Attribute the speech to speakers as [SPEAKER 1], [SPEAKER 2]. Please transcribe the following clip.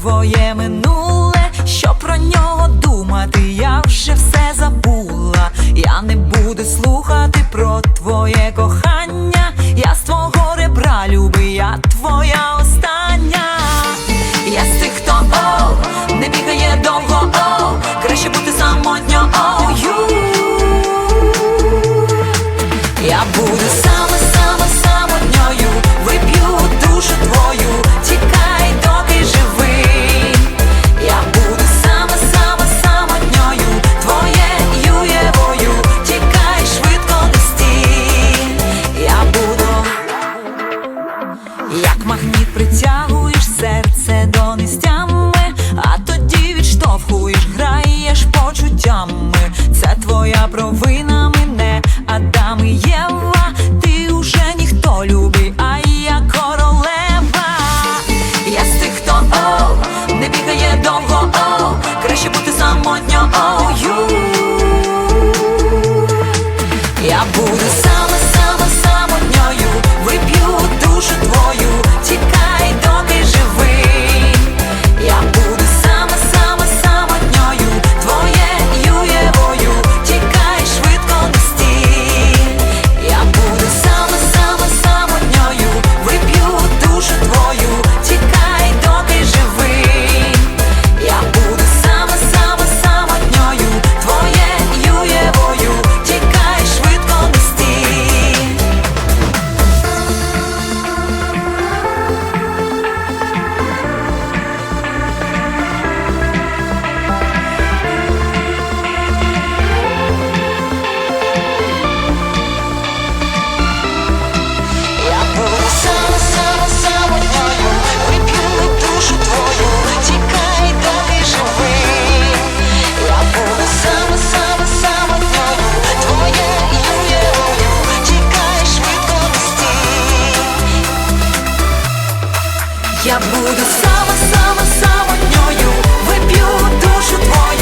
[SPEAKER 1] твоє минуле, що про нього думати, я вже все забула. Я не буду слухати про твоє кохання, я з твого ребра люби, я твоя. нами є. Я буду сама, сама, самотньою, вип'ю душу твою.